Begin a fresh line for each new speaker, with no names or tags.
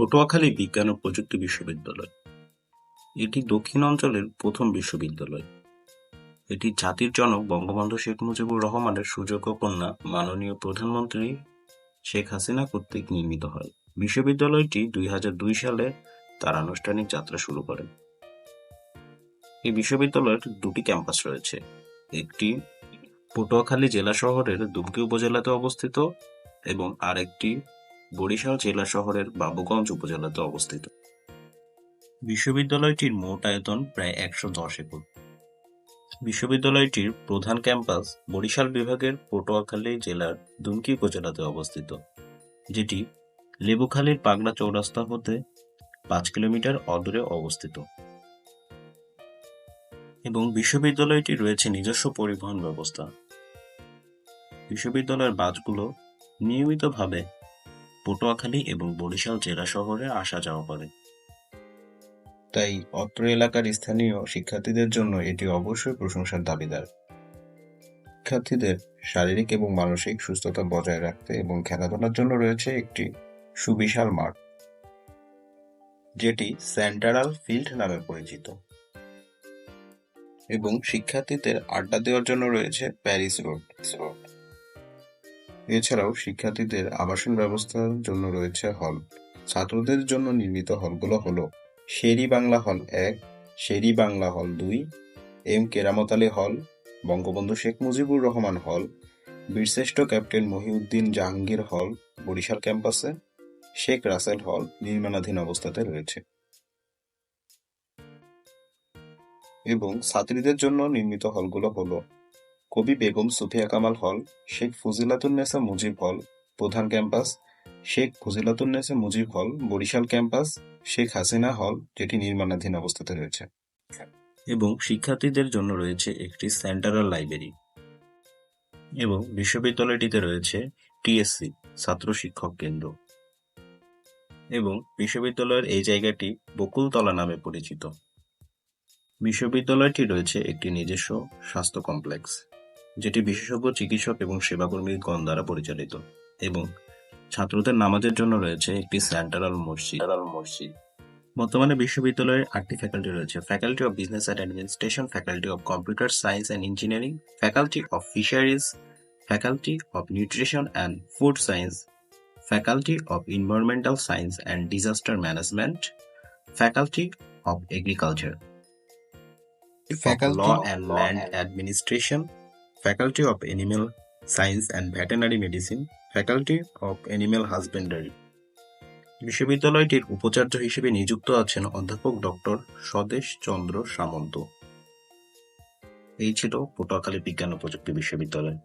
পটুয়াখালী বিজ্ঞান ও প্রযুক্তি বিশ্ববিদ্যালয়। এটি দক্ষিণ অঞ্চলের প্রথম বিশ্ববিদ্যালয়। এটি জাতির জনক বঙ্গবন্ধু শেখ মুজিবুর রহমানের সুযোগ্য কন্যা মাননীয় প্রধানমন্ত্রী শেখ হাসিনা কর্তৃক নির্মিত হয়। বিশ্ববিদ্যালয়টি দুই হাজার দুই সালে তার আনুষ্ঠানিক যাত্রা শুরু করে। এই বিশ্ববিদ্যালয়ের দুটি ক্যাম্পাস রয়েছে। একটি পটুয়াখালী জেলা শহরের দুমকি উপজেলাতে অবস্থিত এবং আরেকটি বরিশাল জেলা শহরের বাবুগঞ্জ উপজেলাতে অবস্থিত। বিশ্ববিদ্যালয়টির মোট আয়তন প্রায় একশো দশ একর। বিশ্ববিদ্যালয়টির প্রধান ক্যাম্পাস বরিশাল বিভাগের পটুয়াখালী জেলার দুমকি উপজেলাতে অবস্থিত, যেটি লেবুখালীর পাগড়া চৌরাস্তা হতে পাঁচ কিলোমিটার অদূরে অবস্থিত। এবং বিশ্ববিদ্যালয়টি রয়েছে নিজস্ব পরিবহন ব্যবস্থা। বিশ্ববিদ্যালয়ের বাসগুলো নিয়মিতভাবে পটুয়াখালী এবং বরিশাল জেলা শহরে আসা যাওয়া করে। তাই অত্র এলাকার স্থানীয় শিক্ষার্থীদের জন্য এটি অবশ্যই প্রশংসার দাবিদার। শিক্ষার্থীদের শারীরিক এবং মানসিক সুস্থতা বজায় রাখতে এবং খেলাধুলার জন্য রয়েছে একটি সুবিশাল মাঠ, যেটি সেন্ট্রাল ফিল্ড নামে পরিচিত। এবং শিক্ষার্থীদের আড্ডা দেওয়ার জন্য রয়েছে প্যারিস রোড। রোড এছাড়াও শিক্ষার্থীদের আবাসন ব্যবস্থার জন্য রয়েছে হল। ছাত্রদের জন্য নির্মিত হলগুলো হলো শেরি বাংলা হল এক, শেরি বাংলা হল দুই, এম কেরামত আলী হল, বঙ্গবন্ধু শেখ মুজিবুর রহমান হল, বীরশ্রেষ্ঠ ক্যাপ্টেন মহিউদ্দিন জাহাঙ্গীর হল বরিশাল ক্যাম্পাসে, শেখ রাসেল হল নির্মাণাধীন অবস্থাতে রয়েছে। এবং ছাত্রীদের জন্য নির্মিত হলগুলো হলো কবি বেগম সুফিয়া কামাল হল, শেখ ফজিলাতুন্নেসা মুজিব হল, প্রধান ক্যাম্পাস, শেখ ফজিলাতুন্নেসা মুজিব হল, বরিশাল ক্যাম্পাস, শেখ হাসিনা হল, যেটি নির্মাণাধীন অবস্থাতে রয়েছে। এবং শিক্ষার্থীদের জন্য রয়েছে একটি সেন্ট্রাল লাইব্রেরি এবং বিশ্ববিদ্যালয়টিতে রয়েছে টিএসসি, ছাত্র শিক্ষক কেন্দ্র। এবং বিশ্ববিদ্যালয়ের এই জায়গাটি বকুলতলা নামে পরিচিত। বিশ্ববিদ্যালয়টি রয়েছে একটি নিজস্ব স্বাস্থ্য কমপ্লেক্স। যেটি বিশেষজ্ঞ চিকিৎসক এবং সেবাকর্মীগণ দ্বারা পরিচালিত এবং ছাত্রদের নামাজের জন্য রয়েছে একটি সেন্ট্রাল মসজিদ। মসজিদ। বর্তমানে বিশ্ববিদ্যালয়ের আটটি ফ্যাকাল্টি রয়েছে faculty of business and administration faculty of computer science and engineering faculty of fisheries faculty of nutrition and food science faculty of environmental science and disaster management faculty of agriculture.
Faculty
Law
of
and faculty of animal science and veterinary medicine faculty of animal husbandry বিশ্ববিদ্যালয়টির উপাচার্য হিসেবে নিযুক্ত আছেন অধ্যাপক doctor স্বদেশ চন্দ্র সামন্ত। এই ছিল পটুয়াখালী বিজ্ঞান ও প্রযুক্তি বিশ্ববিদ্যালয়।